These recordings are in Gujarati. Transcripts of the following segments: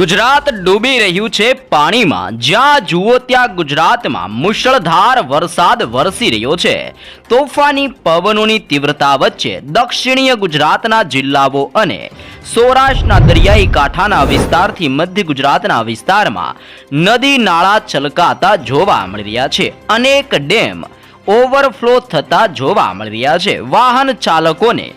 ગુજરાત ડૂબી રહ્યું છે પાણીમાં. જ્યાં જુઓ ત્યાં ગુજરાતમાં મુશળધાર વરસાદ વરસી રહ્યો છે. તોફાની પવનોની તીવ્રતા વચ્ચે દક્ષિણીય ગુજરાતના જિલ્લાઓ અને સૌરાષ્ટ્રના દરિયાઈ કાંઠાના વિસ્તારથી મધ્ય ગુજરાતના વિસ્તારમાં નદી નાળા છલકાતા જોવા મળી રહ્યા છે. અનેક ડેમ ઓવરફ્લો થતા જોવા મળી રહ્યા છે. વાહન ચાલકોને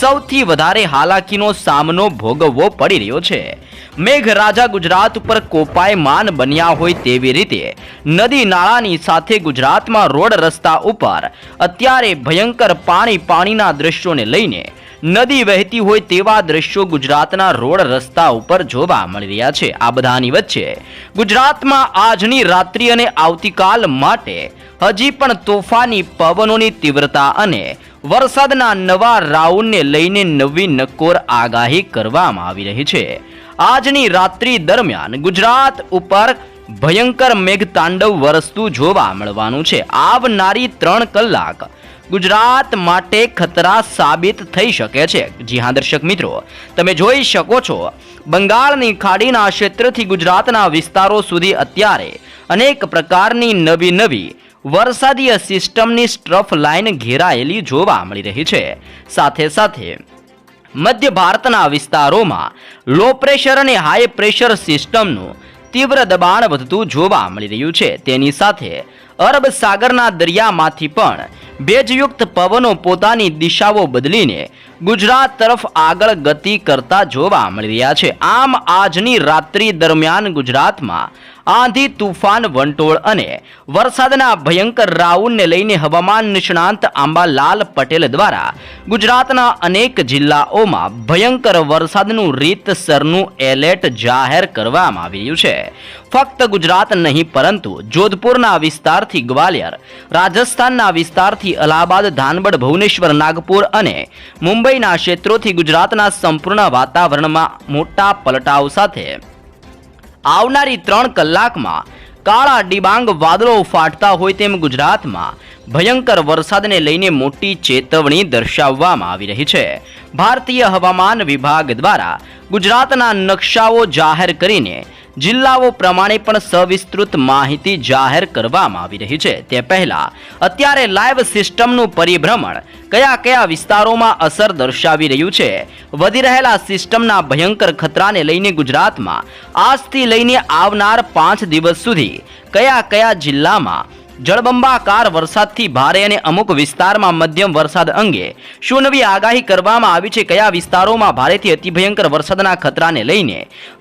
સૌથી વધારે હાલાકીનો સામનો ભોગવવો પડી રહ્યો છે. મેઘરાજા ગુજરાત ઉપર કોપાયમાન બન્યા હોય તેવી રીતે નદી નાળાની સાથે ગુજરાતમાં રોડ રસ્તા ઉપર અત્યારે ભયંકર પાણી પાણીના દ્રશ્યોને લઈને નદી વહેતી હોય તેવા દ્રશ્યો ગુજરાતના રોડ રસ્તા ઉપર જોવા મળી રહ્યા છે. આ બધાની વચ્ચે ગુજરાતમાં આજની રાત્રિ અને આવતીકાલ માટે હજી પણ તોફાની પવનોની તીવ્રતા અને વરસાદના નવા રાઉન્ડને લઈને નવી નકોર આગાહી કરવામાં આવી રહી છે. આજની રાત્રિ દરમિયાન ગુજરાત ઉપર ભયંકર મેઘતાંડવ વરસતું જોવા મળવાનું છે. આવનારી ત્રણ કલાક ગુજરાત માટે ખતરા સાબિત થઈ શકે છે. જી હા, દર્શક મિત્રો, તમે જોઈ શકો છો, બંગાળની ખાડીના ક્ષેત્રથી ગુજરાતના વિસ્તારો સુધી અત્યારે અનેક પ્રકારની નવી નવી વરસાદીય સિસ્ટમની સ્ટ્રફ લાઇન ઘેરાયેલી જોવા મળી રહી છે. સાથે સાથે મધ્ય ભારતના વિસ્તારોમાં લો પ્રેશર અને હાઈ પ્રેશર સિસ્ટમનું તીવ્ર દબાણ વધતું જોવા મળી રહ્યું છે. તેની સાથે અરબ સાગરના દરિયામાંથી પણ ભેજયુક્ત પવનો પોતાની દિશાઓ બદલીને ગુજરાત તરફ આગળ ગતિ કરતા જોવા મળી રહ્યા છે. આમ આજની રાત્રિ દરમિયાન ગુજરાતમાં આંધી, તુફાન, વંટોળ અને વરસાદના ભયંકર રાઉન્ડને લઈને હવામાન નિષ્ણાંત આંબાલાલ પટેલ દ્વારા ગુજરાતના અનેક જિલ્લાઓમાં ભયંકર વરસાદનું રીતસરનું એલર્ટ જાહેર કરવામાં આવ્યું છે. ફક્ત ગુજરાત નહીં, પરંતુ જોધપુરના વિસ્તારથી ગ્વાલિયર, રાજસ્થાનના વિસ્તારથી અલ્હાબાદ ધાનબડ ભુવનેશ્વર, નાગપુર અને મુંબઈના ક્ષેત્રોથી ગુજરાતના સંપૂર્ણ વાતાવરણમાં મોટા પલટાવ સાથે. આવનારી ત્રણ કલાકમાં કાળા ડિબાંગ વાદળો ફાટતા હોય તેમ ગુજરાતમાં ભયંકર વરસાદને લઈને મોટી ચેતવણી દર્શાવવામાં આવી રહી છે. ભારતીય હવામાન વિભાગ દ્વારા ગુજરાતના નકશાઓ જાહેર કરીને જિલ્લાઓ પ્રમાણે પણ સવિસ્તૃત માહિતી જાહેર કરવામાં આવી રહી છે. તે પહેલા, અત્યારે લાઈવ સિસ્ટમનું પરિભ્રમણ કયા કયા વિસ્તારોમાં અસર દર્શાવી રહ્યું છે? વધી રહેલા સિસ્ટમના ભયંકર ખતરાને લઈને ગુજરાતમાં આજથી લઈને આવનાર પાંચ દિવસ સુધી કયા કયા જિલ્લામાં જળબંબાકાર વરસાદથી ભારે અને અમુક વિસ્તારમાં મધ્યમ વરસાદ અંગે શું નવી આગાહી કરવામાં આવી છે. કયા વિસ્તારોમાં ભારેથી અતિભયંકર વરસાદના ખતરાને લઈને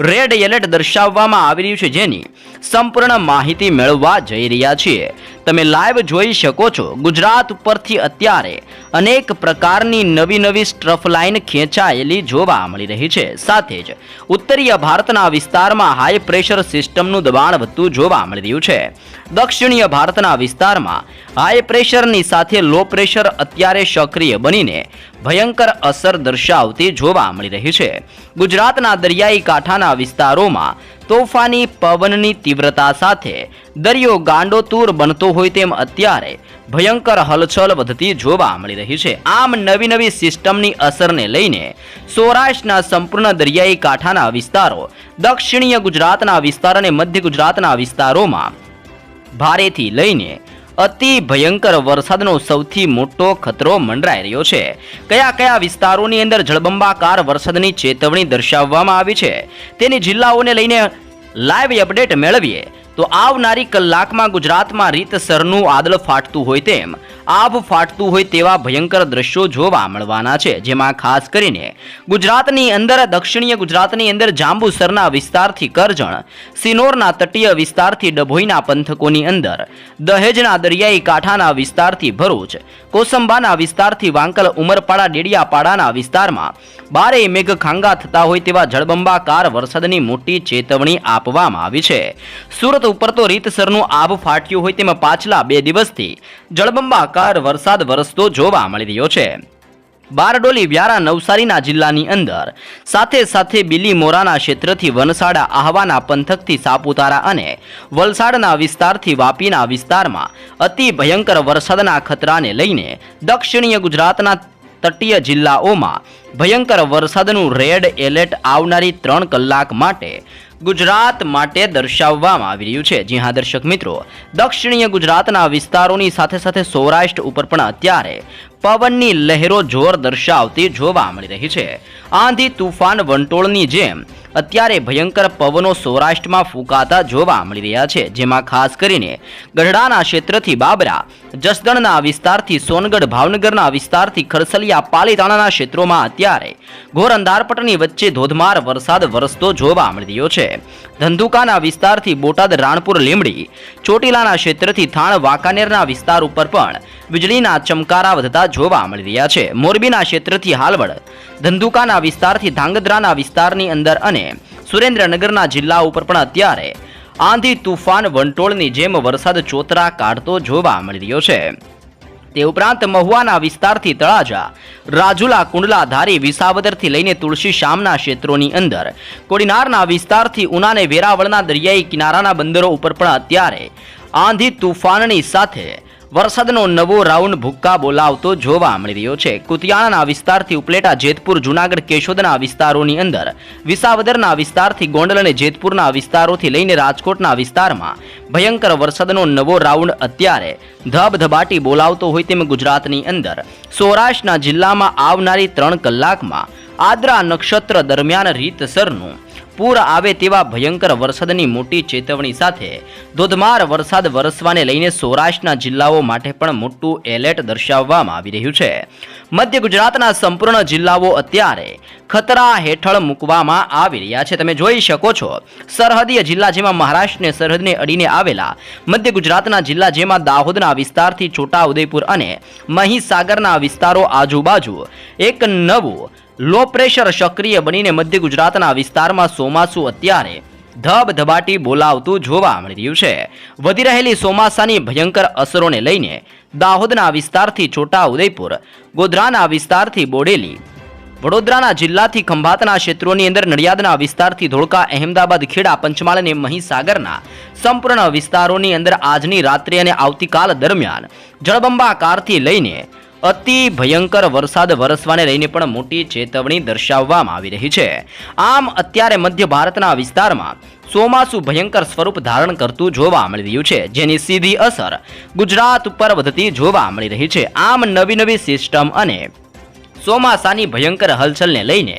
રેડ એલર્ટ દર્શાવવામાં આવી રહ્યું છે જેની સંપૂર્ણ માહિતી મેળવવા જઈ રહ્યા છીએ. તમે લાઈવ જોઈ શકો છો, ગુજરાત ઉપરથી અત્યારે અનેક પ્રકારની નવી નવી સ્ટ્રફ લાઇન ખેંચાયેલી જોવા મળી રહી છે. સાથે જ ઉત્તરીય ભારતના વિસ્તારમાં હાઈ પ્રેશર સિસ્ટમનું દબાણ વધતું જોવા મળી રહ્યું છે. દક્ષિણીય ભારતના વિસ્તારમાં હાઈ પ્રેશરની સાથે લો પ્રેશર અત્યારે સક્રિય બનીને ભયંકર અસર દર્શાવતી જોવા મળી રહી છે. ગુજરાતના દરિયાઈ કાંઠાના વિસ્તારોમાં તોફાની પવનની તીવ્રતા સાથે દરિયો ગાંડોતૂર બનતો હોય તેમ અત્યારે ભયંકર હલચલ વધતી જોવા મળી રહી છે. આમ નવી નવી સિસ્ટમની અસરને લઈને સૌરાષ્ટ્રના સંપૂર્ણ દરિયાઈ કાંઠાના વિસ્તારો દક્ષિણીય ગુજરાતના વિસ્તાર અને મધ્ય ગુજરાતના વિસ્તારોમાં ભારેથી લઈને અતિ ભયંકર વરસાદનો સૌથી મોટો ખતરો મંડરાઈ રહ્યો છે. કયા કયા વિસ્તારોની અંદર જળબંબાકાર વરસાદની ચેતવણી દર્શાવવામાં આવી છે? તેની જિલ્લાઓને લઈને લાઈવ અપડેટ મેળવીએ. તો આવનારી કલાકમાં ગુજરાતમાં રીતસરનું આદળ ફાટતું હોય તેમ, આભ ફાટતું હોય તેવા ભયંકર દ્રશ્યો જોવા મળવાના છે, જેમાં ખાસ કરીને ગુજરાતની અંદર, દક્ષિણીય ગુજરાતની અંદર જાંબુસરના વિસ્તારથી કરજણ, સિનોરના તટીય વિસ્તારથી ડભોઈના પંથકોની અંદર, દહેજના દરિયાઈ કાંઠાના વિસ્તારથી ભરૂચ, કોસંબાના વિસ્તારથી વાંકલ ઉમરપાડા ડેડિયાપાડાના વિસ્તારમાં બારે મેઘ ખાંગા થતા હોય તેવા જળબંબાકાર વરસાદની મોટી ચેતવણી આપવામાં આવી છે. સુરત ઉપર તો રીતસરનું આબ ફાટ્યું હોય તેમાં પાછલા બે દિવસથી જળબંબાકાર વરસાદ વરસતો જોવા મળી રહ્યો છે. બારડોલી, વ્યારા, નવસારીના જિલ્લાની અંદર સાથે સાથે બિલીમોરાના ક્ષેત્રથી વનસાડા, આહવાના પંથકથી સાપુતારા અને વલસાડના વિસ્તારથી વાપીના વિસ્તારમાં અતિ ભયંકર વરસાદના ખતરાને લઈને દક્ષિણીય ગુજરાતના તટીય જિલ્લાઓમાં ભયંકર વરસાદનું રેડ એલર્ટ આવનારી ત્રણ કલાક માટે ગુજરાત માટે દર્શાવવામાં આવી રહ્યું છે. જી દર્શક મિત્રો, દક્ષિણીય ગુજરાતના વિસ્તારોની સાથે સાથે સૌરાષ્ટ્ર ઉપર પણ અત્યારે પવનની લહેરો જોર દર્શાવતી જોવા મળી રહી છે. આંધી તુફાન વંટોળની જેમ અત્યારે ભયંકર પવનો સૌરાષ્ટ્રમાં ફૂંકાતા જોવા મળી રહ્યા છે, જેમાં ખાસ કરીને ગઢડાના ક્ષેત્રથી બાબરા, જસદણના વિસ્તારથી સોનગઢ, ભાવનગરના વિસ્તારથી ખરસલિયા, પાલીતાણાના ક્ષેત્રોમાં અત્યારે ઘોર અંધારપટની વચ્ચે ધોધમાર વરસાદ વરસતો જોવા મળી રહ્યો છે. ધંધુકાના વિસ્તારથી બોટાદ, રાણપુર લીમડી ચોટીલાના ક્ષેત્રથી થાણ, વાંકાનેરના વિસ્તાર ઉપર પણ વીજળીના ચમકારા વધતા જોવા મળી રહ્યા છે. મોરબીના ક્ષેત્રથી હાલવડ, ધંધુકાના વિસ્તારથી ધાંગધ્રાના વિસ્તારની અંદર અને સુરેન્દ્રનગરના જિલ્લા ઉપર પણ અત્યારે આંધી તુફાન વંટોળની જેમ વરસાદ ચોતરા કાઢતો જોવા મળી રહ્યો છે. તે ઉપરાંત મહુવાના વિસ્તારથી તળાજા, રાજુલા, કુંડલા ધારી, વિસાવદરથી લઈને તુલસી શામના ક્ષેત્રોની અંદર કોડીનારના વિસ્તારથી ઉનાને વેરાવળના દરિયાઈ કિનારાના બંદરો ઉપર પણ અત્યારે આંધી તુફાનની સાથે વરસાદનો નવો રાઉન્ડ ભૂક્કા બોલાવતો જોવા મળી રહ્યો છે. કુતિયાણાના વિસ્તારથી ઉપલેટા, જેતપુર, જુનાગઢ, કેશોદના વિસ્તારોની અંદર, વિસાવદરના વિસ્તારથી ગોંડલ અને જેતપુરના વિસ્તારોથી લઈને રાજકોટના વિસ્તારમાં ભયંકર વરસાદનો નવો રાઉન્ડ અત્યારે ધબધબાટી બોલાવતો હોય તેમ ગુજરાતની અંદર. સૌરાષ્ટ્રના જિલ્લામાં આવનારી ત્રણ કલાકમાં આદ્રા નક્ષત્ર દરમિયાન રીતસરનું પૂર આવે તેવા ભયંકર વરસાદની મોટી ચેતવણી સાથે ધોધમાર વરસાદ વરસવાને લઈને સૌરાષ્ટ્રના જિલ્લાઓ માટે પણ મોટું એલર્ટ દર્શાવવામાં આવી રહ્યું છે. મધ્ય ગુજરાતના સંપૂર્ણ જિલ્લાઓ અત્યારે ખતરા હેઠળ મૂકવામાં આવી રહ્યા છે. તમે જોઈ શકો છો, સરહદીય જિલ્લા જેમાં મહારાષ્ટ્રને સરહદને અડીને આવેલા મધ્ય ગુજરાતના જિલ્લા જેમાં દાહોદના વિસ્તારથી છોટા ઉદયપુર અને મહીસાગરના વિસ્તારો આજુબાજુ એક નવું લો પ્રેશર સક્રિય બનીને મધ્ય ગુજરાતના વિસ્તારમાં ચોમાસું અત્યારે ધબધબાટી બોલાવતું જોવા મળી રહ્યું છે. વધી રહેલી ચોમાસાની ભયંકર અસરોને લઈને દાહોદના વિસ્તારથી છોટા ઉદયપુર ગોધરાના વિસ્તારથી બોડેલી, વડોદરાના જિલ્લાથી ખંભાતના ક્ષેત્રોની અંદર નડિયાદના વિસ્તારથી ધોળકા, અહેમદાબાદ, ખેડા, પંચમહાલ અને મહીસાગરના સંપૂર્ણ વિસ્તારોની અંદર આજની રાત્રે અને આવતીકાલ દરમિયાન જળબંબાકારથી લઈને અતિ ભયંકર વરસાદ વરસવાને લઈને પણ મોટી ચેતવણી દર્શાવવામાં આવી રહી છે. આમ અત્યારે મધ્ય ભારતના વિસ્તારમાં ચોમાસું ભયંકર સ્વરૂપ ધારણ કરતું જોવા મળી રહ્યું છે, જેની સીધી અસર ગુજરાત ઉપર વધતી જોવા મળી રહી છે. આમ નવી નવી સિસ્ટમ અને ચોમાસાની ભયંકર હલચલને લઈને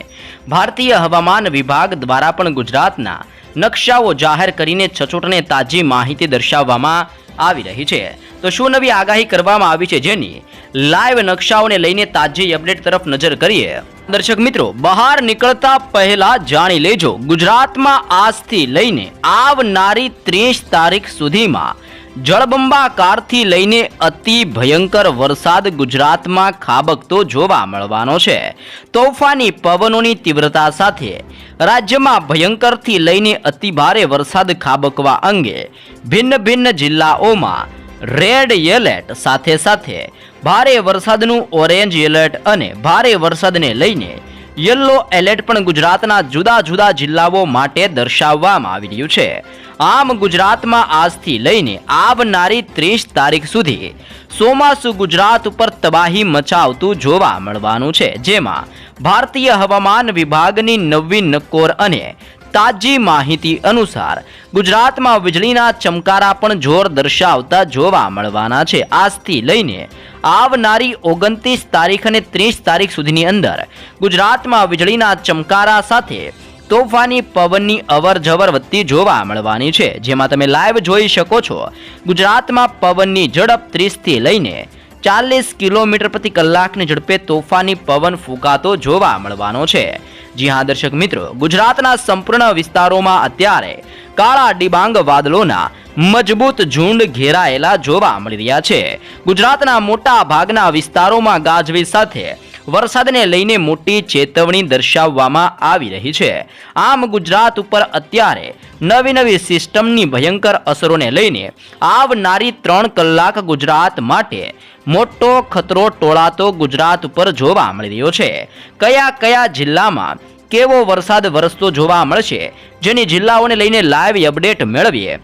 ભારતીય હવામાન વિભાગ દ્વારા પણ ગુજરાતના નકશાઓ જાહેર કરીને છછોટને તાજી માહિતી દર્શાવવામાં આવી રહી છે. તો શું નવી આગાહી કરવામાં આવી છે જેની લાઈવ નકશાઓને લઈને તાજી અપડેટ તરફ નજર કરીએ? દર્શક મિત્રો, બહાર નીકળતા પહેલા જાણી લેજો, ગુજરાતમાં આજથી લઈને આવનારી ત્રીસ તારીખ સુધીમાં જળબંબાકારથી લઈને અતિ ભયંકર વરસાદ ગુજરાતમાં ખાબકતો જોવા મળવાનો છે. તોફાની પવનોની તીવ્રતા સાથે રાજ્યમાં ભયંકરથી લઈને અતિ ભારે વરસાદ ખાબકવા અંગે ભિન્ન ભિન્ન જિલ્લાઓમાં રેડ એલર્ટ સાથે સાથે ભારે વરસાદનું ઓરેન્જ એલર્ટ અને ભારે વરસાદને લઈને યલો એલર્ટ પણ ગુજરાતના જુદા જુદા જિલ્લાઓ માટે દર્શાવવામાં આવી રહ્યું છે. આમ ગુજરાતમાં આજથી લઈને આવનારી ત્રીસ તારીખ સુધી ચોમાસું ગુજરાત ઉપર તબાહી મચાવતું જોવા મળવાનું છે. જેમાં ભારતીય હવામાન વિભાગની નવી નકોર અને તાજી માહિતી અનુસાર ગુજરાતમાં વીજળીના ચમકારા પણ જોર દર્શાવતા જોવા મળવાના છે. આજથી લઈને આવનારી ઓગણત્રીસ તારીખ અને ત્રીસ તારીખ સુધીની અંદર ગુજરાતમાં વીજળીના ચમકારા સાથે તોફાની પવનની અવરજવર વધતી જોવા મળવાની છે, જેમાં તમે લાઈવ જોઈ શકો છો. ગુજરાતમાં પવનની ઝડપ ત્રીસથી લઈને ચાલીસ કિલોમીટર પ્રતિ કલાકની ઝડપે તોફાની પવન ફૂંકાતો જોવા મળવાનો છે. જી હા, દર્શક મિત્રો, ગુજરાતના સંપૂર્ણ વિસ્તારોમાં અત્યારે કાળા ડિબાંગ વાદળોના મજબૂત ઝુંડ ઘેરાયેલા જોવા મળી રહ્યા છે. ગુજરાતના મોટા ભાગના વિસ્તારોમાં ગાજવીજ સાથે વરસાદને લઈને મોટી ચેતવણી દર્શાવવામાં આવી રહી છે. આમ ગુજરાત ઉપર અત્યારે નવી નવી સિસ્ટમની ભયંકર અસરોને લઈને આવનારી ત્રણ કલાક ગુજરાત માટે મોટો ખતરો ટોળાતો ગુજરાત ઉપર જોવા મળી રહ્યો છે. કયા કયા જિલ્લામાં કેવો વરસાદ વરસતો જોવા મળશે, જેની જિલ્લાઓને લઈને લાઈવ અપડેટ મેળવીએ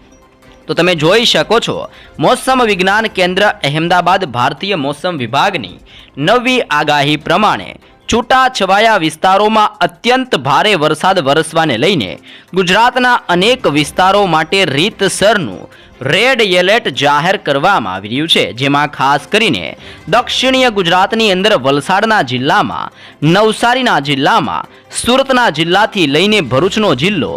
તો તમે જોઈ શકો છો, મોસમ વિજ્ઞાન કેન્દ્ર અહેમદાબાદ ભારતીય મોસમ વિભાગની નવી આગાહી પ્રમાણે છૂટાછવાયા વિસ્તારોમાં અત્યંત ભારે વરસાદ વરસવાને લઈને ગુજરાતના અનેક વિસ્તારો માટે રીતસરનું રેડ એલર્ટ જાહેર કરવામાં આવી રહ્યું છે, જેમાં ખાસ કરીને દક્ષિણીય ગુજરાતની અંદર વલસાડના જિલ્લામાં, નવસારીના જિલ્લામાં, સુરતના જિલ્લાથી લઈને ભરૂચનો જિલ્લો,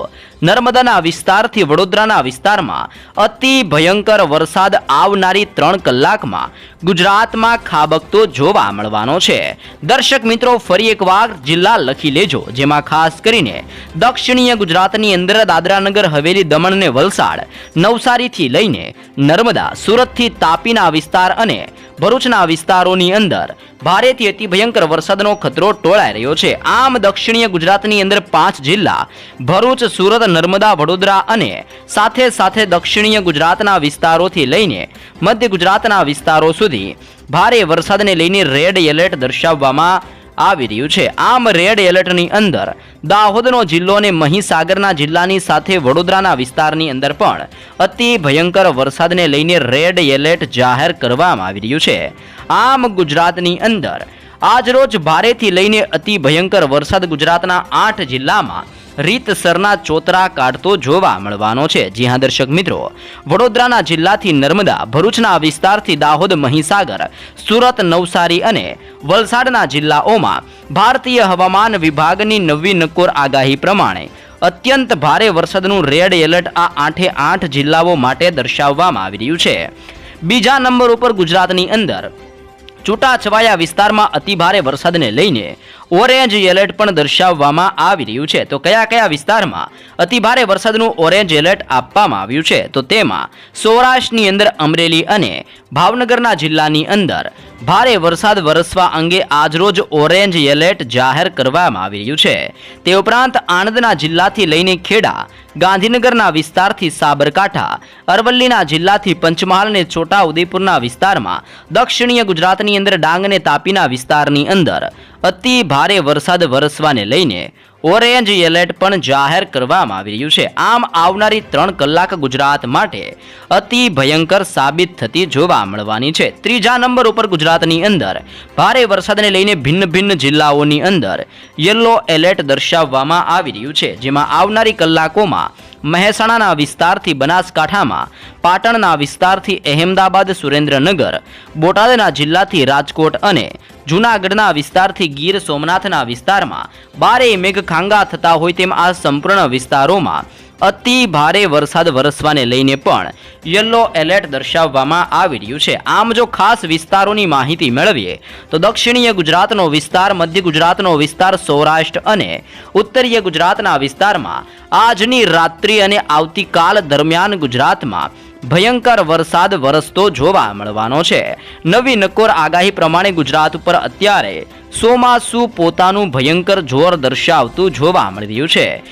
નર્મદાના વિસ્તારથી વડોદરાના વિસ્તારમાં અતિ ભયંકર વરસાદ આવનારી ત્રણ કલાકમાં ગુજરાતમાં ખાબકતો જોવા મળવાનો છે. દર્શક મિત્રો, ફરી એકવાર જિલ્લા લખી લેજો, જેમાં ખાસ કરીને દક્ષિણીય ગુજરાતની અંદર દાદરાનગર, હવેલી, દમણ અને વલસાડ, નવસારીથી લઈને નર્મદા, સુરતથી તાપીના વિસ્તાર અને ભરૂચના વિસ્તારોની અંદર ભારેથી અતિ ભયંકર વરસાદનો ખતરો ટોળાઈ રહ્યો છે. આમ દક્ષિણીય ગુજરાતની અંદર પાંચ જિલ્લા, ભરૂચ, સુરત, નર્મદા, વડોદરા અને સાથે સાથે દક્ષિણીય ગુજરાતના વિસ્તારોથી લઈને મધ્ય ગુજરાતના વિસ્તારો સુધી ભારે વરસાદને લઈને રેડ એલર્ટ દર્શાવવામાં આવી રહ્યું છે. આમ રેડ એલર્ટની અંદર દાહોદનો જિલ્લો અને મહીસાગરના જિલ્લાની સાથે વડોદરાના વિસ્તારની અંદર પણ અતિ ભયંકર વરસાદને લઈને રેડ એલર્ટ જાહેર કરવામાં આવી રહ્યું છે. આમ ગુજરાતની અંદર આજરોજ ભારેથી લઈને અતિ ભયંકર વરસાદ ગુજરાતના આઠ જિલ્લામાં રીતસરના ચોતરા કાઢતો જોવા મળવાનો છે. જી હા, દર્શક મિત્રો. વડોદરાના જિલ્લાથી નર્મદા, ભરૂચના વિસ્તારથી દાહોદ, મહીસાગર, સુરત, નવસારી અને વલસાડના જિલ્લાઓમાં ભારતીય હવામાન વિભાગની નવી નકોર આગાહી પ્રમાણે અત્યંત ભારે વરસાદનું રેડ એલર્ટ આ આઠે આઠ જિલ્લાઓ માટે દર્શાવવામાં આવી રહ્યું છે. બીજા નંબર ઉપર ગુજરાતની અંદર છૂટાછવાયા વિસ્તારમાં અતિભારે વરસાદને લઈને ઓરેન્જ એલર્ટ પણ દર્શાવવામાં આવી રહ્યું છે. તો કયા કયા વિસ્તારમાં અતિભારે વરસાદનું ઓરેન્જ એલર્ટ આપવામાં આવ્યું છે? તો તેમાં સૌરાષ્ટ્રની અંદર અમરેલી અને ભાવનગરના જિલ્લાની અંદર ભારે વરસાદ વરસવા અંગે આજરોજ ઓરેન્જ એલર્ટ જાહેર કરવામાં આવી રહ્યું છે. તે ઉપરાંત આણંદના જિલ્લાથી લઈને ખેડા, ગાંધીનગરના વિસ્તારથી સાબરકાંઠા, અરવલ્લીના જિલ્લાથી પંચમહાલ અને છોટા ઉદેપુરના વિસ્તારમાં દક્ષિણીય ગુજરાતની અંદર ડાંગ અને તાપીના વિસ્તારની અંદર અતિ ભારે વરસાદ વરસવાને લઈને ઓરેન્જ એલર્ટ પણ જાહેર કરવામાં આવી રહ્યું છે. આમ આવનારી ત્રણ કલાક ગુજરાત માટે અતિ ભયંકર સાબિત થતી જોવા મળવાની છે. ત્રીજા નંબર ઉપર ગુજરાતની અંદર ભારે વરસાદને લઈને ભિન્ન ભિન્ન જિલ્લાઓની અંદર યલો એલર્ટ દર્શાવવામાં આવી રહ્યું છે. જેમાં આવનારી કલાકોમાં મહેસાણાના વિસ્તારથી બનાસકાંઠામાં, પાટણના વિસ્તારથી અહેમદાબાદ, સુરેન્દ્રનગર, બોટાદના જિલ્લાથી રાજકોટ અને જૂનાગઢના વિસ્તારથી ગીર સોમનાથના વિસ્તારમાં બારે મેઘખાંગા થતા હોય તેમ આ સંપૂર્ણ વિસ્તારોમાં અતિ ભારે વરસાદ વરસવાને લઈને પણ યલો એલર્ટ દર્શાવવામાં આવી રહ્યું છે. આમ જો ખાસ વિસ્તારોની માહિતી મેળવીએ તો દક્ષિણીય ગુજરાતનો વિસ્તાર, મધ્ય ગુજરાતનો વિસ્તાર, સૌરાષ્ટ્ર અને ઉત્તરીય ગુજરાતના વિસ્તારમાં આજની રાત્રિ અને આવતીકાલ દરમિયાન ગુજરાતમાં ભયંકર વરસાદ વરસતો જોવા મળવાનો છે. નવી નકોર આગાહી પ્રમાણે ગુજરાત ઉપર અત્યારે સોમાસુ પોતાનું ભયંકર જોર દર્શાવતું જોવા મળી રહ્યું છે.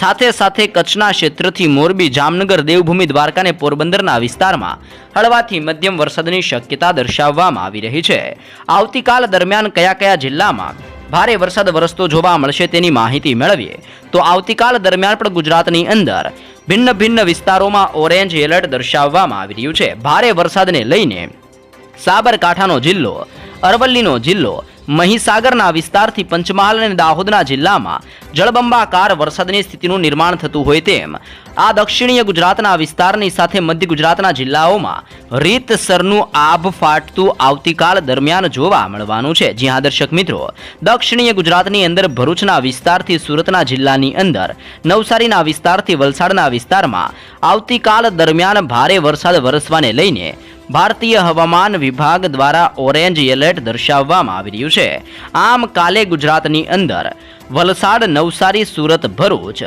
સાથે સાથે કચ્છના ક્ષેત્રથી મોરબી, જામનગર, દેવભૂમિ દ્વારકા અને પોરબંદરના વિસ્તારમાં હળવાથી મધ્યમ વરસાદની શક્યતા દર્શાવવામાં આવી રહી છે. આવતીકાલ દરમિયાન કયા કયા જિલ્લામાં ભારે વરસાદ વરસતો જોવા મળશે તેની માહિતી મેળવીએ. તો આવતીકાલ દરમિયાન પણ ગુજરાતની અંદર ભિન્ન ભિન્ન વિસ્તારોમાં ઓરેન્જ એલર્ટ દર્શાવવામાં આવી રહ્યું છે. ભારે વરસાદને લઈને સાબરકાંઠાનો જિલ્લો, અરવલ્લીનો જિલ્લો મહીસાગરના વિસ્તારથી પંચમહાલ અને દાહોદના જિલ્લામાં જળબંબાકાર વરસાદની સ્થિતિનું નિર્માણ થતું હોય તેમ, આ દક્ષિણીય ગુજરાતના વિસ્તારની સાથે મધ્ય ગુજરાતના જિલ્લાઓમાં રીતસરનું આભ ફાટતું આવતીકાલ દરમિયાન જોવા મળવાનું છે. જ્યાં દર્શક મિત્રો, દક્ષિણીય ગુજરાતની અંદર ભરૂચના વિસ્તારથી સુરતના જિલ્લાની અંદર, નવસારીના વિસ્તારથી વલસાડના વિસ્તારમાં આવતીકાલ દરમિયાન ભારે વરસાદ વરસવાને લઈને ભારતીય હવામાન વિભાગ દ્વારા ઓરેન્જ એલર્ટ દર્શાવવામાં આવી રહ્યું છે. આમ કાલે ગુજરાતની અંદર વલસાડ, નવસારી, સુરત, ભરૂચ,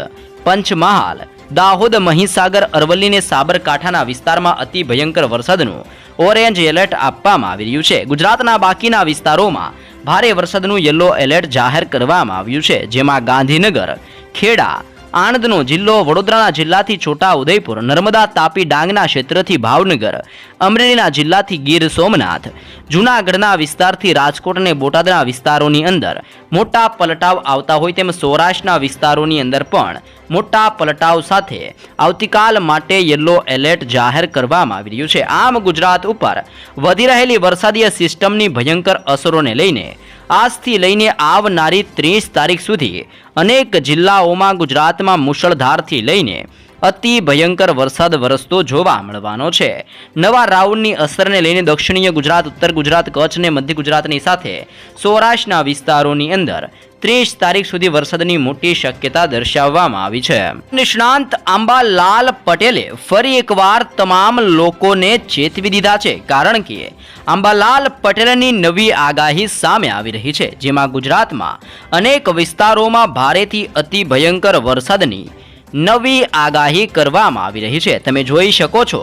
પંચમહાલ, દાહોદ, મહીસાગર, અરવલ્લી અને સાબરકાંઠાના વિસ્તારમાં અતિ ભયંકર વરસાદનું ઓરેન્જ એલર્ટ આપવામાં આવી રહ્યું છે. ગુજરાતના બાકીના વિસ્તારોમાં ભારે વરસાદનું યલો એલર્ટ જાહેર કરવામાં આવ્યું છે. જેમાં ગાંધીનગર, ખેડા આણંદનો જિલ્લો વડોદરાના જિલ્લાથી છોટા ઉદયપુર, નર્મદા તાપી ડાંગના ક્ષેત્રથી ભાવનગર, અમરેલીના જિલ્લાથી ગીર સોમનાથ, જૂનાગઢના વિસ્તારથી રાજકોટ અને બોટાદના વિસ્તારોની અંદર મોટા પલટાવ આવતા હોય તેમ સૌરાષ્ટ્રના વિસ્તારોની અંદર પણ મોટા પલટાવ સાથે આવતીકાલ માટે યલો એલર્ટ જાહેર કરવામાં આવી રહ્યું છે. આમ ગુજરાત ઉપર વધી રહેલી વરસાદીય સિસ્ટમની ભયંકર અસરોને લઈને આજથી લઈને આવનારી ત્રીસ તારીખ સુધી અનેક જિલ્લાઓમાં ગુજરાતમાં મુશળધારથી લઈને અતિ ભયંકર વરસાદ વરસતો જોવા મળવાનો છે. નવા રાઉન્ડની અસરને લઈને દક્ષિણીય ગુજરાત, ઉત્તર ગુજરાત, કચ્છ અને મધ્ય ગુજરાતની સાથે સૌરાષ્ટ્રના વિસ્તારોની અંદર ત્રીસ તારીખ સુધી વરસાદની મોટી શક્યતા દર્શાવવામાં આવી છે. નિષ્ણાંત આંબાલાલ પટેલે ફરી એકવાર તમામ લોકોને ચેતવી દીધા છે, કારણ કે આંબાલાલ પટેલની નવી આગાહી સામે આવી રહી છે, જેમાં ગુજરાતમાં અનેક વિસ્તારોમાં ભારેથી અતિ ભયંકર વરસાદની નવી આગાહી કરવામાં આવી રહી છે. તમે જોઈ શકો છો,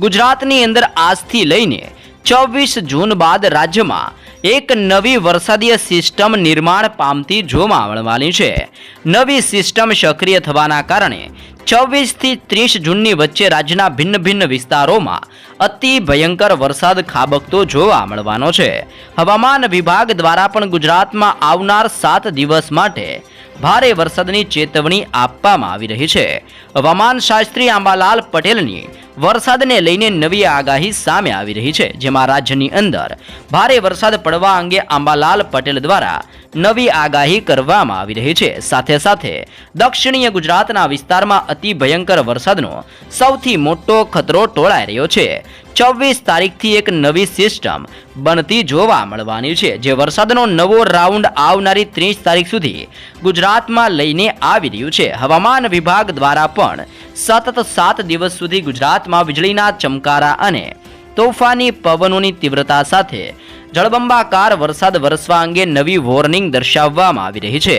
ગુજરાતની અંદર આજથી લઈને ચોવીસ જૂન બાદ રાજ્યમાં એક નવી વરસાદીય સિસ્ટમ નિર્માણ પામતી જોવા મળવાની છે. નવી સિસ્ટમ સક્રિય થવાના કારણે ચોવીસથી ત્રીસ જૂનની વચ્ચે રાજ્યના ભિન્ન ભિન્ન વિસ્તારોમાં અતિ ભયંકર વરસાદ ખાબકતો જોવા મળવાનો છે. હવામાન વિભાગ દ્વારા પણ ગુજરાતમાં આવનાર સાત દિવસ માટે ભારે વરસાદની ચેતવણી આપવામાં આવી રહી છે. હવામાન શાસ્ત્રી આંબાલાલ પટેલની વરસાદને લઈને નવી આગાહી સામે આવી રહી છે, જેમાં રાજ્યની અંદર ભારે વરસાદ પડવા અંગે આંબાલાલ પટેલ દ્વારા નવી આગાહી કરવામાં આવી રહી છે. સાથે સાથે દક્ષિણીય ગુજરાતના વિસ્તારમાં અતિ ભયંકર વરસાદનો સૌથી મોટો ખતરો ટોળાઈ રહ્યો છે. છવ્વીસ તારીખથી એક નવી સિસ્ટમ બનતી જોવા મળવાની છે, જે વરસાદનો નવો રાઉન્ડ આવનારી ત્રીસ તારીખ સુધી ગુજરાતમાં લઈને આવી રહ્યું છે. હવામાન વિભાગ દ્વારા પણ સતત સાત દિવસ સુધી ગુજરાતમાં વીજળીના ચમકારા અને તોફાની પવનોની તીવ્રતા સાથે જળબંબાકાર વરસાદ વરસવા અંગે નવી વોર્નિંગ દર્શાવવામાં આવી રહી છે.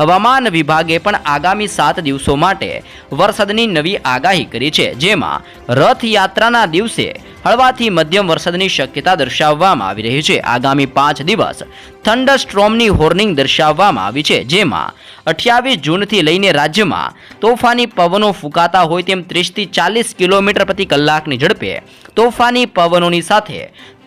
હવામાન વિભાગે પણ આગામી સાત દિવસો માટે વરસાદની નવી આગાહી કરી છે, જેમાં રથયાત્રાના દિવસે હળવાથી મધ્યમ વરસાદની શક્યતા દર્શાવવામાં આવી રહી છે. આગામી પાંચ દિવસ થંડર સ્ટ્રોમની હોર્નિંગ દર્શાવવામાં આવી છે, જેમાં અઠ્યાવીસ જૂનથી લઈને રાજ્યમાં તોફાની પવનો ફૂંકાતા હોય તેમ ત્રીસથી ચાલીસ કિલોમીટર પ્રતિ કલાકની ઝડપે તોફાની પવનોની સાથે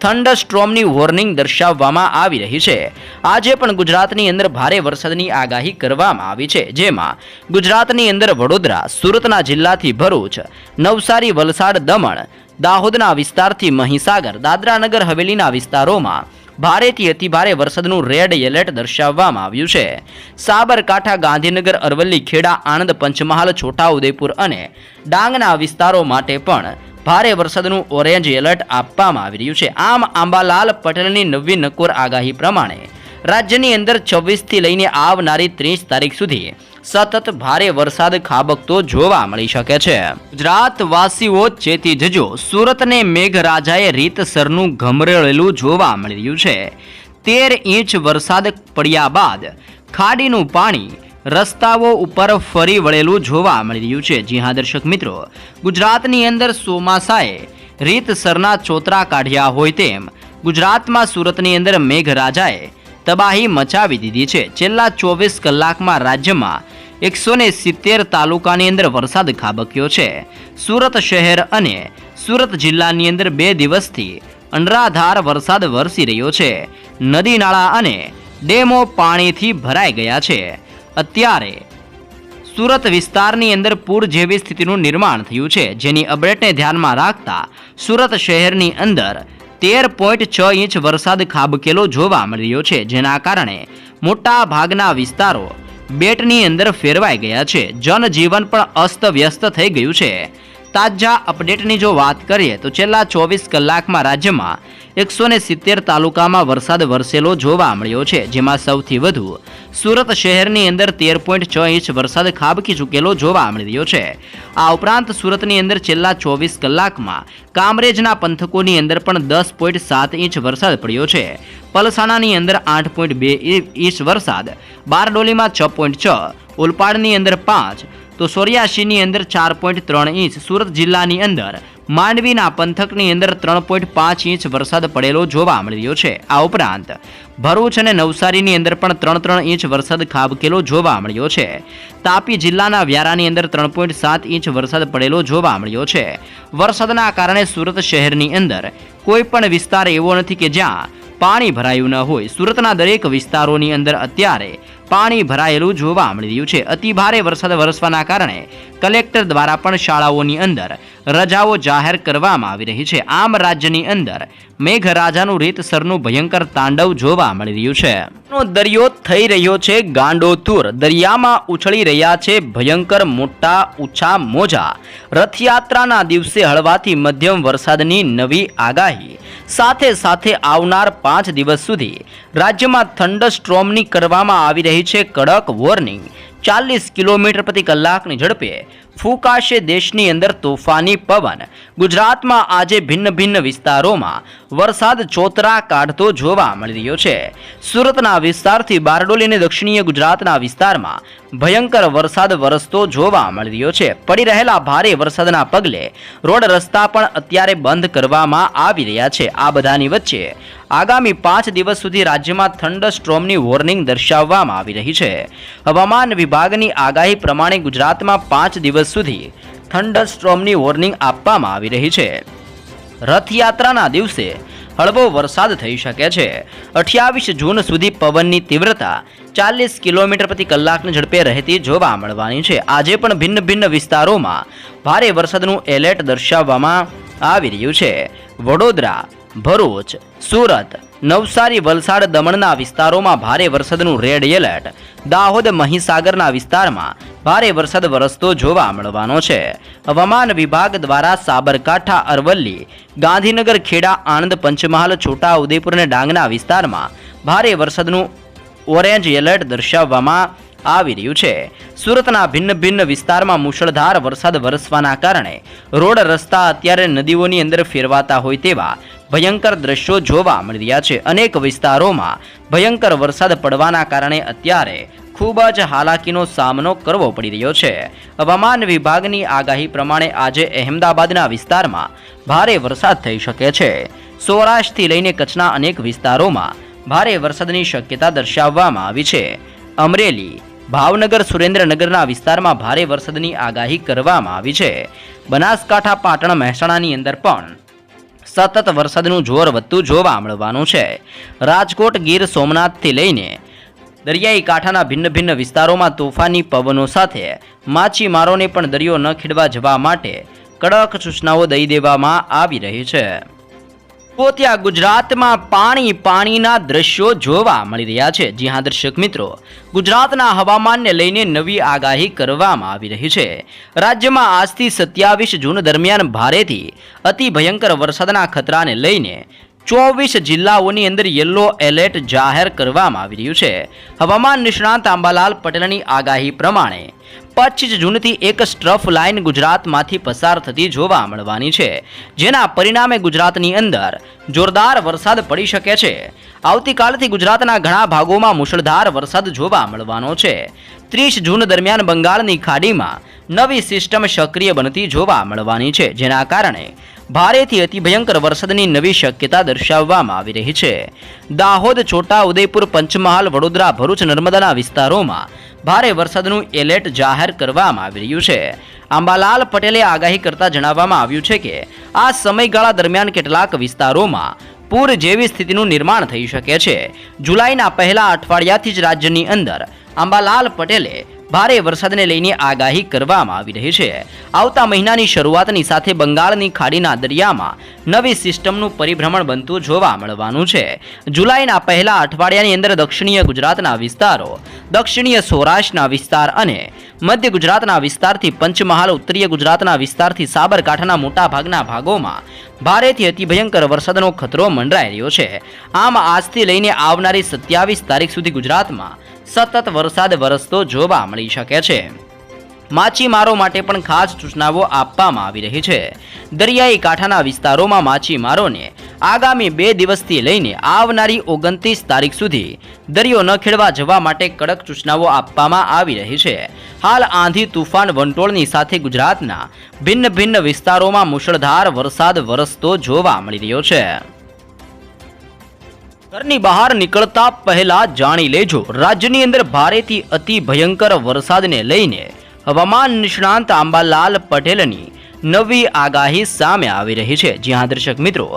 થંડર સ્ટ્રોમની વોર્નિંગ દર્શાવવામાં આવી રહી છે. આજે પણ ગુજરાતની અંદર ભારે વરસાદની આગાહી કરવામાં આવી છે. જેમાં ગુજરાતની અંદર વડોદરા, સુરતના જિલ્લાથી ભરૂચ, નવસારી, વલસાડ, દમણ, દાહોદના વિસ્તારથી મહીસાગર, દાદરાનગર, હવેલીના વિસ્તારોમાં ભારેથી અતિભારે વરસાદનું રેડ એલર્ટ દર્શાવવામાં આવ્યું છે. સાબરકાંઠા, ગાંધીનગર, અરવલ્લી, ખેડા, આણંદ, પંચમહાલ, છોટાઉદેપુર અને ડાંગના વિસ્તારો માટે પણ ભારે વરસાદનું ઓરેન્જ એલર્ટ આપવામાં આવી રહ્યું છે. આમ આંબાલાલ પટેલની નવી નકોર આગાહી પ્રમાણે રાજ્યની અંદર છવ્વીસથી લઈને આવનારી ત્રીસ તારીખ સુધી સતત ભારે વરસાદ ખાબકતો જોવા મળી શકે છે. ગુજરાતવાસીઓ ચેતી જજો. સુરતને મેઘરાજાએ રીતસરનું ગમરેળેલું જોવા મળી રહ્યું છે. તેર ઇંચ વરસાદ પડ્યા બાદ ખાડીનું પાણી રસ્તાઓ ઉપર ફરી વળેલું જોવા મળી રહ્યું છે. જી હા, દર્શક મિત્રો, ગુજરાતની અંદર ચોમાસાએ રીતસરના ચોતરા કાઢ્યા હોય તેમ ગુજરાતમાં સુરતની અંદર મેઘરાજાએ તબાહી મચાવી દીધી છે. છેલ્લા ચોવીસ કલાકમાં રાજ્યમાં એકસો ને સિત્તેર તાલુકાની અંદર વરસાદ ખાબક્યો છે. સુરત શહેર અને સુરત જિલ્લાની અંદર બે દિવસથી અનરાધાર વરસાદ વરસી રહ્યો છે. નદી નાળા અને ડેમો પાણીથી ભરાઈ ગયા છે. અત્યારે સુરત વિસ્તારની અંદર પૂર જેવી સ્થિતિનું નિર્માણ થયું છે. જેની અપડેટને ધ્યાનમાં રાખતા સુરત શહેરની અંદર તેર પોઈન્ટ છ ઇંચ વરસાદ ખાબકેલો જોવા મળી રહ્યો છે. જેના કારણે મોટા ભાગના વિસ્તારો બેટની અંદર ફેરવાઈ ગયા છે. જનજીવન પણ અસ્તવ્યસ્ત થઈ ગયું છે. તાજા અપડેટની જો વાત કરીએ તો છેલ્લા ચોવીસ કલાકમાં રાજ્યમાં એકસો ને સિત્તેર તાલુકામાં વરસાદ વરસેલો જોવા મળ્યો છે, જેમાં સૌથી વધુ સુરત શહેરની અંદર તેર પોઈન્ટ છ ઇંચ વરસાદ ખાબકી ચૂકેલો જોવા મળી રહ્યો છે. આ ઉપરાંત સુરતની અંદર છેલ્લા ચોવીસ કલાકમાં કામરેજના પંથકોની અંદર પણ દસ પોઈન્ટ સાત ઇંચ વરસાદ પડ્યો છે. પલસાણાની અંદર આઠ પોઈન્ટ બે ઇંચ વરસાદ, બારડોલીમાં છ પોઈન્ટ છ ઓલપાડની અંદર પાંચ તો સોર્યાસીની અંદર ચાર પોઈન્ટ ત્રણ ઇંચ, સુરત જિલ્લાની અંદર માંડવીના પંથકની અંદર ત્રણ પોઈન્ટ પાંચ ઇંચ વરસાદ પડેલો જોવા મળ્યો છે. આ ઉપરાંત ભરૂચ અને નવસારીની અંદર પણ ત્રણ ત્રણ ઇંચ વરસાદ ખાબકેલો જોવા મળ્યો છે. તાપી જિલ્લાના વ્યારાની અંદર ત્રણ પોઈન્ટ સાત ઇંચ વરસાદ પડેલો જોવા મળ્યો છે. વરસાદના કારણે સુરત શહેરની અંદર કોઈ પણ વિસ્તાર એવો નથી કે જ્યાં પાણી ભરાયું ન હોય. સુરતના દરેક વિસ્તારોની અંદર અત્યારે પાણી ભરાયેલું જોવા મળી રહ્યું છે. અતિભારે વરસાદ વરસવાના કારણે કલેક્ટર દ્વારા પણ શાળાઓની અંદર રજાઓ જાહેર કરવામાં આવી રહી છે. આમ રાજ્યની અંદર મેઘરાજાનું રીતસરનું ભયંકર તાંડવ જોવા મળી રહ્યું છે. દરિયો થઈ રહ્યો છે ગાંડોતુર દરિયામાં ઉછળી રહ્યા છે ભયંકર મોટા ઊંચા મોજા. રથયાત્રાના દિવસે હળવાથી મધ્યમ વરસાદની નવી આગાહી. સાથે સાથે આવનાર પાંચ દિવસ સુધી રાજ્યમાં થંડરસ્ટ્રોમની કરવામાં આવી રહી છે કડક વોર્નિંગ. ચાલીસ કિલોમીટર પ્રતિ કલાકની ઝડપે ફૂંકાશે દેશની અંદર તોફાની પવન. ગુજરાતમાં આજે ભિન્ન ભિન્ન વિસ્તારોમાં વરસાદ ચોતરા કાઢતો જોવા મળી રહ્યો છે. સુરતના વિસ્તારથી બારડોલીને દક્ષિણીય ગુજરાતના વિસ્તારમાં ભયંકર વરસાદ વરસતો જોવા મળી રહ્યો છે. પડી રહેલા ભારે વરસાદના પગલે રોડ રસ્તા પણ અત્યારે બંધ કરવામાં આવી રહ્યા છે. આ બધાની વચ્ચે આગામી પાંચ દિવસ સુધી રાજ્યમાં થંડર સ્ટ્રોમની વોર્નિંગ દર્શાવવામાં આવી રહી છે. હવામાન વિભાગની આગાહી પ્રમાણે ગુજરાતમાં પાંચ દિવસ સુધી થંડર સ્ટ્રોમની વોર્નિંગ આપવામાં આવી રહી છે. રથયાત્રાના દિવસે હળવો વરસાદ થઈ શકે છે. અઠ્યાવીસ જૂન સુધી પવનની તીવ્રતા ચાલીસ કિલોમીટર પ્રતિ કલાકની ઝડપે રહેતી જોવા મળવાની છે. આજે પણ ભિન્ન ભિન્ન વિસ્તારોમાં ભારે વરસાદનું એલર્ટ દર્શાવવામાં આવી રહ્યું છે. વડોદરા, ભરૂચ, સુરત નવસારી વલસાડ દમણના વિસ્તારોમાં ભારે વરસાદનું રેડ એલર્ટ. દાહોદ મહીસાગરના વિસ્તારમાં ભારે વરસાદ વરસતો જોવા મળવાનો છે. હવામાન વિભાગ દ્વારા સાબરકાંઠા, અરવલ્લી, ગાંધીનગર, ખેડા, આણંદ, પંચમહાલ, છોટા ઉદેપુર અને ડાંગના વિસ્તારમાં ભારે વરસાદનું ઓરેન્જ એલર્ટ દર્શાવવામાં આવી રહ્યું છે. સુરતના ભિન્ન ભિન્ન વિસ્તારમાં મુશળધાર વરસાદ વરસવાના કારણે રોડ રસ્તા અત્યારે નદીઓની અંદર ફેરવાતા હોય તેવા ભયંકર દ્રશ્યો જોવા મળી રહ્યા છે. અનેક વિસ્તારોમાં ભયંકર વરસાદ પડવાના કારણે અત્યારે ખૂબ જ હાલાકીનો સામનો કરવો પડી રહ્યો છે. હવામાન વિભાગની આગાહી પ્રમાણે આજે અહેમદાબાદના વિસ્તારમાં ભારે વરસાદ થઈ શકે છે. સૌરાષ્ટ્રથી લઈને કચ્છના અનેક વિસ્તારોમાં ભારે વરસાદની શક્યતા દર્શાવવામાં આવી છે. અમરેલી ભાવનગર સુરેન્દ્રનગરના વિસ્તારમાં ભારે વરસાદની આગાહી કરવામાં આવી છે. બનાસકાંઠા, પાટણ, મહેસાણાની અંદર પણ સતત વરસાદનું જોર વધતું જોવા મળવાનું છે. રાજકોટ, ગીર સોમનાથથી લઈને દરિયાઈ કાંઠાના ભિન્ન ભિન્ન વિસ્તારોમાં તોફાની પવનો સાથે માછીમારોને પણ દરિયો ન ખેડવા જવા માટે કડક સૂચનાઓ દઈ દેવામાં આવી રહી છે. તો ત્યાં ગુજરાતમાં પાણી પાણીના દ્રશ્યો જોવા મળી રહ્યા છે. જી હા, દર્શક મિત્રો, ગુજરાતના હવામાનને લઈને નવી આગાહી કરવામાં આવી રહી છે. રાજ્યમાં આજથી સત્યાવીસ જૂન દરમિયાન ભારેથી અતિ ભયંકર વરસાદના ખતરાને લઈને ચોવીસ જિલ્લાઓની અંદર યલો એલર્ટ જાહેર કરવામાં આવી રહ્યું છે. હવામાન નિષ્ણાંત આંબાલાલ પટેલની આગાહી પ્રમાણે પચીસ જૂનથી એક સ્ટ્રફ લાઇન ગુજરાતમાંથી પસાર થતી જોવા મળવાની છે, જેના પરિણામે ગુજરાતની અંદર જોરદાર વરસાદ પડી શકે છે. આવતીકાલથી ગુજરાતના ઘણા ભાગોમાં મુશળધાર વરસાદ જોવા મળવાનો છે. ત્રીસ જૂન દરમિયાન બંગાળની ખાડીમાં નવી સિસ્ટમ સક્રિય બનતી જોવા મળવાની છે, જેના કારણે ભારેથી અતિ ભયંકર વરસાદની નવી શક્યતા દર્શાવવામાં આવી રહી છે. દાહોદ, છોટા, ઉદયપુર, પંચમહાલ, વડોદરા, ભરૂચ, નર્મદાના વિસ્તારોમાં ભારે વરસાદનું એલર્ટ જાહેર કરવામાં આવી રહ્યું છે. આંબાલાલ પટેલે આગાહી કરતા જણાવવામાં આવ્યું છે કે આ સમયગાળા દરમિયાન કેટલાક વિસ્તારોમાં પૂર જેવી સ્થિતિનું નિર્માણ થઈ શકે છે. જુલાઈના પહેલા અઠવાડિયાથી જ રાજ્યની અંદર આંબાલાલ પટેલે ભારે વરસાદને લઈને આગાહી કરવામાં આવી રહી છે. આવતા મહિનાની શરૂઆતની સાથે બંગાળની ખાડીના દરિયામાં નવી સિસ્ટમનું પરિભ્રમણ બનતું જોવા મળવાનું છે. જુલાઈના પહેલા અઠવાડિયાની અંદર દક્ષિણીય ગુજરાતના વિસ્તારો, દક્ષિણીય સૌરાષ્ટ્રના વિસ્તાર અને મધ્ય ગુજરાતના વિસ્તારથી પંચમહાલ, ઉત્તરીય ગુજરાતના વિસ્તારથી સાબરકાંઠાના મોટા ભાગના ભાગોમાં ભારેથી અતિભયંકર વરસાદનો ખતરો મંડરાઈ રહ્યો છે. આમ આજથી લઈને આવનારી સત્યાવીસ તારીખ સુધી ગુજરાતમાં સતત વરસાદ વરસતો જોવા મળી શકે છે. માછીમારો માટે પણ ખાસ સૂચનાઓ આપવામાં આવી રહી છે. દરિયાઈ કાંઠાના વિસ્તારોમાં માછીમારોને આગામી બે દિવસથી લઈને આવનારી ઓગણત્રીસ તારીખ સુધી દરિયો ન ખેડવા જવા માટે કડક સૂચનાઓ આપવામાં આવી રહી છે. હાલ આંધી તુફાન વંટોળની સાથે ગુજરાતના ભિન્ન ભિન્ન વિસ્તારોમાં મુશળધાર વરસાદ વરસતો જોવા મળી રહ્યો છે. ઘરની બહાર નીકળતા પહેલા જાણી લેજો. રાજ્યની અંદર ભારેથી અતિ ભયંકર વરસાદને લઈને હવામાન નિષ્ણાંત આંબાલાલ પટેલની નવી આગાહી સામે આવી રહી છે. જ્યાં દર્શક મિત્રો,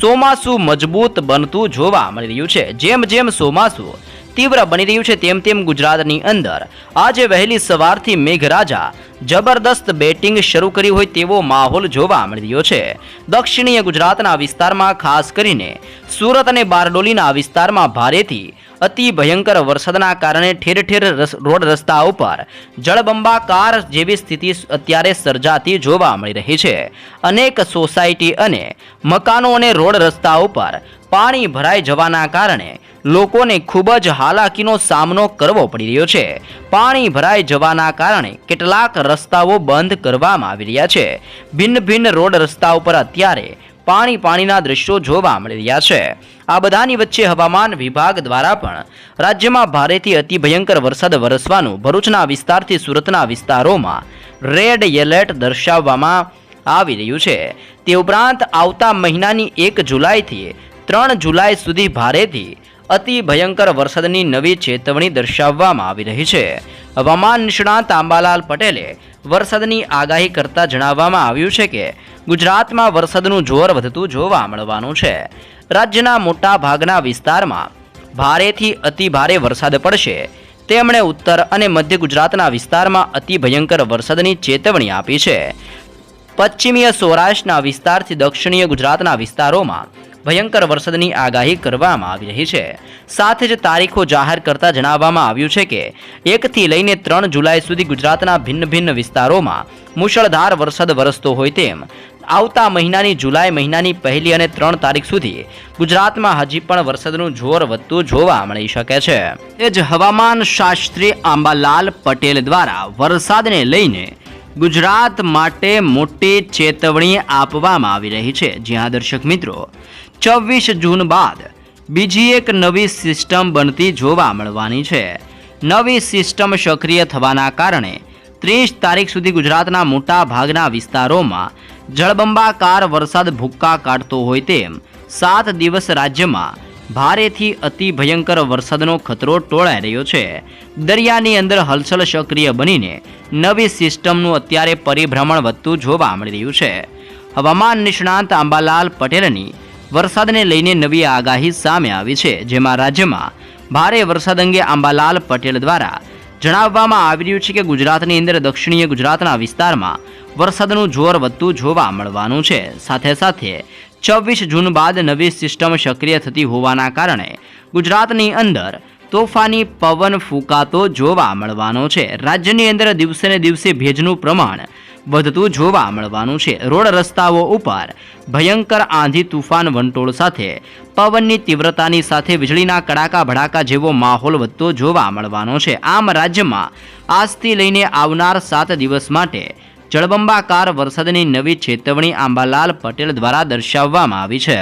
ચોમાસું મજબૂત બનતું જોવા મળી રહ્યું છે. જેમ જેમ ચોમાસું તીવ્ર બની રહ્યું છે તેમ તેમ ગુજરાતની અંદર. આજે વહેલી સવારથી મેઘરાજા જબરદસ્ત બેટિંગ શરૂ કરી હોય તેવો માહોલ જોવા મળી રહ્યો છે. દક્ષિણીય ગુજરાતના વિસ્તારમાં ખાસ કરીને સુરત અને બારડોલીના વિસ્તારમાં ભારેથી અતિ ભયંકર વરસાદના કારણે ઠેર ઠેર રોડ રસ્તા ઉપર જળબંબાકાર જેવી સ્થિતિ અત્યારે સર્જાતી જોવા મળી રહી છે. અનેક સોસાયટી અને મકાનો અને રોડ રસ્તા ઉપર પાણી ભરાઈ જવાના કારણે લોકોને ખૂબ જ હાલાકીનો સામનો કરવો પડી રહ્યો છે. પાણી ભરાઈ જવાના કારણે કેટલાક રસ્તાઓ બંધ કરવામાં આવી રહ્યા છે. ભિન્ન ભિન્ન રોડ રસ્તા ઉપર અત્યારે પાણી પાણીના દ્રશ્યો જોવા મળી રહ્યા છે. આ બધાની વચ્ચે હવામાન વિભાગ દ્વારા પણ રાજ્યમાં ભારેથી અતિ ભયંકર વરસાદ વરસવાનું ભરૂચના વિસ્તારથી સુરતના વિસ્તારોમાં રેડ એલર્ટ દર્શાવવામાં આવી રહ્યું છે. તે ઉપરાંત આવતા મહિનાની એક જુલાઈથી ત્રણ જુલાઈ સુધી ભારેથી અતિ ભયંકર વરસાદની નવી ચેતવણી દર્શાવવામાં આવી રહી છે. હવામાન નિષ્ણાત આંબાલાલ પટેલે વરસાદની આગાહી કરતા જણાવવામાં આવ્યું છે કે, ગુજરાતમાં વરસાદનું જોર વધતું જોવા મળવાનું છે. રાજ્યના મોટા ભાગના વિસ્તારમાં ભારેથી અતિ ભારે વરસાદ પડશે. તેમણે ઉત્તર અને મધ્ય ગુજરાતના વિસ્તારમાં અતિ ભયંકર વરસાદની ચેતવણી આપી છે. પશ્ચિમીય સૌરાષ્ટ્રના વિસ્તારથી દક્ષિણીય ગુજરાતના વિસ્તારોમાં ભયંકર વરસાદની આગાહી કરવામાં આવી રહી છે. સાથે જ તારીખો જાહેર કરતા જણાવવામાં આવ્યું છે કે, એકથી લઈને ત્રણ જુલાઈ સુધી ગુજરાતના ભિન્ન ભિન્ન વિસ્તારોમાં મુશળધાર વરસાદ વરસતો હોય તેમ, આવતા મહિનાની જુલાઈ મહિનાની પહેલી અને ત્રણ તારીખ સુધી ગુજરાતમાં હજી પણ વરસાદનું જોર વધતું જોવા મળી શકે છે. એ જ હવામાન શાસ્ત્રી આંબાલાલ પટેલ દ્વારા વરસાદને લઈને ગુજરાત માટે મોટી ચેતવણી આપવામાં આવી રહી છે. જ્યાં દર્શક મિત્રો ચોવીસ જૂન બાદ બીજી એક નવી સિસ્ટમ બનતી જોવા મળવાની છે. નવી સિસ્ટમ સક્રિય થવાના કારણે ત્રીસ તારીખ સુધી ગુજરાતના મોટા ભાગના વિસ્તારોમાં જળબંબાકાર વરસાદ ભૂક્કા કાઢતો હોય તેમ સાત દિવસ રાજ્યમાં ભારેથી અતિ ભયંકર વરસાદનો ખતરો ટોળાઈ રહ્યો છે. દરિયાની અંદર હલચલ સક્રિય બનીને નવી સિસ્ટમનું અત્યારે પરિભ્રમણ વધતું જોવા મળી રહ્યું છે. હવામાન નિષ્ણાંત આંબાલાલ પટેલની વરસાદને લઈને નવી આગાહી સામે આવી છે, જેમાં રાજ્યમાં ભારે વરસાદ અંગે આંબાલાલ પટેલ દ્વારા જણાવવામાં આવી રહ્યું છે કે ગુજરાતની અંદર દક્ષિણીય ગુજરાતના વિસ્તારમાં વરસાદનું જોર વધતું જોવા મળવાનું છે. સાથે સાથે છવ્વીસ જૂન બાદ નવી સિસ્ટમ સક્રિય થતી હોવાના કારણે ગુજરાતની અંદર તોફાની પવન ફૂંકાતો જોવા મળવાનો છે. રાજ્યની અંદર દિવસે ને દિવસે ભેજનું પ્રમાણ વધતું જોવા મળવાનું છે. રોડ રસ્તાઓ ઉપર ભયંકર આંધી તુફાન વંટોળ સાથે. પવનની તીવ્રતાની સાથે વીજળીના કડાકા ભડાકા જેવો માહોલ વધતો જોવા મળવાનો છે. આમ રાજ્યમાં આજથી લઈને આવનાર સાત દિવસ માટે જળબંબાકાર વરસાદની નવી ચેતવણી આંબાલાલ પટેલ દ્વારા દર્શાવવામાં આવી છે.